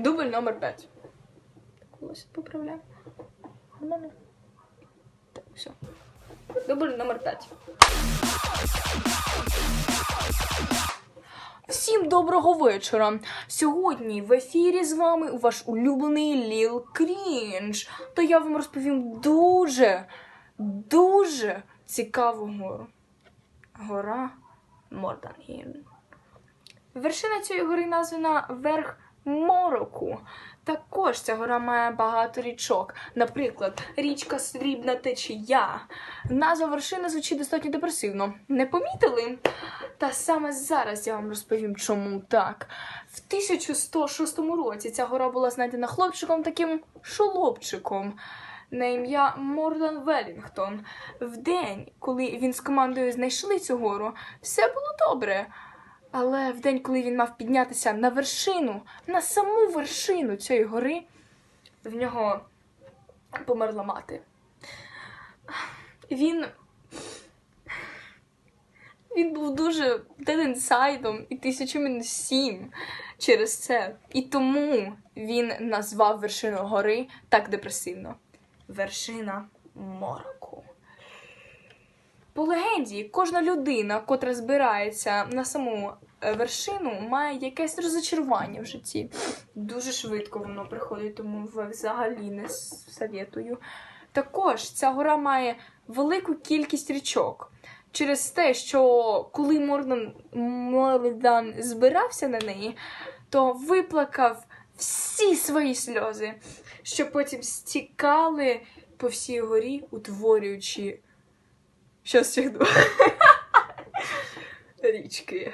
Дубль номер 5. Волосся поправляємо. Нормально. Так, все. Дубль номер 5. Всім доброго вечора. Сьогодні в ефірі з вами ваш улюблений Ліл Крінж. То я вам розповім дуже, дуже цікаву гору. Гора Мордангін. Вершина цієї гори названа Верх Мороку. Також ця гора має багато річок. Наприклад, річка Срібна течія. Назва вершини звучить достатньо депресивно. Не помітили? Та саме зараз я вам розповім, чому так. В 1106 році ця гора була знайдена хлопчиком таким шолопчиком на ім'я Мордан Велінгтон. В день, коли він з командою знайшли цю гору, все було добре. Але в день, коли він мав піднятися на вершину, на саму вершину цієї гори, в нього померла мати. Він. Він був дуже inside і тисячу мінус сім через це. І тому він назвав вершину гори так депресивно. Вершина мороку. По легенді, кожна людина, котра збирається на саму е, вершину, має якесь розочарування в житті. Дуже швидко воно приходить, тому взагалі не советую. Також ця гора має велику кількість річок. Через те, що коли Мордан Мордан збирався на неї, то виплакав всі свої сльози, що потім стікали по всій горі, утворюючи Щас двох? Річки.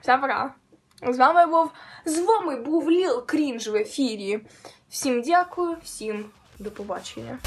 Всем пока. З вами був з вами був Ліл Крінж в ефірі. Всім дякую, всім до побачення.